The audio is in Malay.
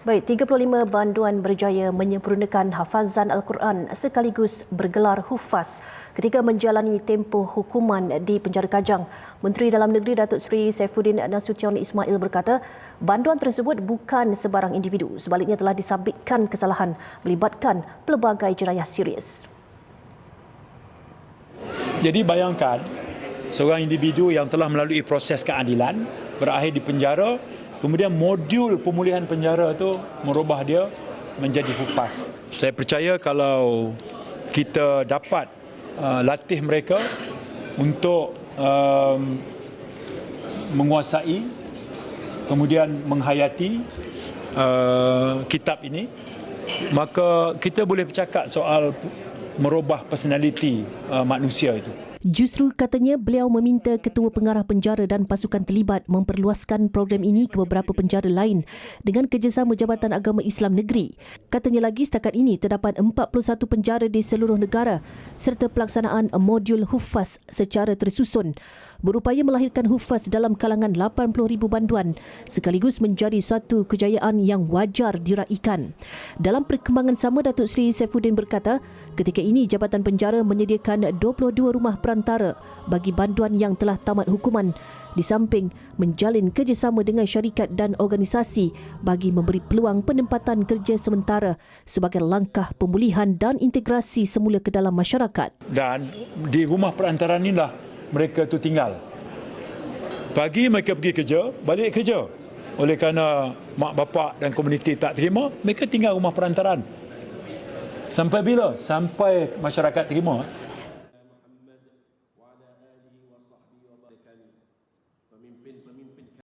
Baik, 35 banduan berjaya menyempurnakan hafazan Al-Quran sekaligus bergelar hufaz ketika menjalani tempoh hukuman di penjara Kajang. Menteri Dalam Negeri Datuk Seri Saifuddin Nasution Ismail berkata, banduan tersebut bukan sebarang individu, sebaliknya telah disabitkan kesalahan melibatkan pelbagai jenayah serius. Jadi bayangkan seorang individu yang telah melalui proses keadilan berakhir di penjara kemudian modul pemulihan penjara itu merubah dia menjadi hufaz. Saya percaya kalau kita dapat uh, latih mereka untuk um, menguasai kemudian menghayati uh, kitab ini maka kita boleh bercakap soal merubah personaliti uh, manusia itu. Justru katanya beliau meminta Ketua Pengarah Penjara dan pasukan terlibat memperluaskan program ini ke beberapa penjara lain dengan kerjasama Jabatan Agama Islam Negeri. Katanya lagi setakat ini terdapat 41 penjara di seluruh negara serta pelaksanaan modul hufaz secara tersusun berupaya melahirkan hufaz dalam kalangan 80,000 banduan sekaligus menjadi satu kejayaan yang wajar diraikan. Dalam perkembangan sama Datuk Seri Saifuddin berkata, ketika ini Jabatan Penjara menyediakan 22 rumah perantara bagi banduan yang telah tamat hukuman di samping menjalin kerjasama dengan syarikat dan organisasi bagi memberi peluang penempatan kerja sementara sebagai langkah pemulihan dan integrasi semula ke dalam masyarakat. Dan di rumah perantaraan inilah mereka tu tinggal. Pagi mereka pergi kerja, balik kerja. Oleh kerana mak bapak dan komuniti tak terima, mereka tinggal rumah perantaraan. Sampai bila? Sampai masyarakat terima. pemimpin-pemimpin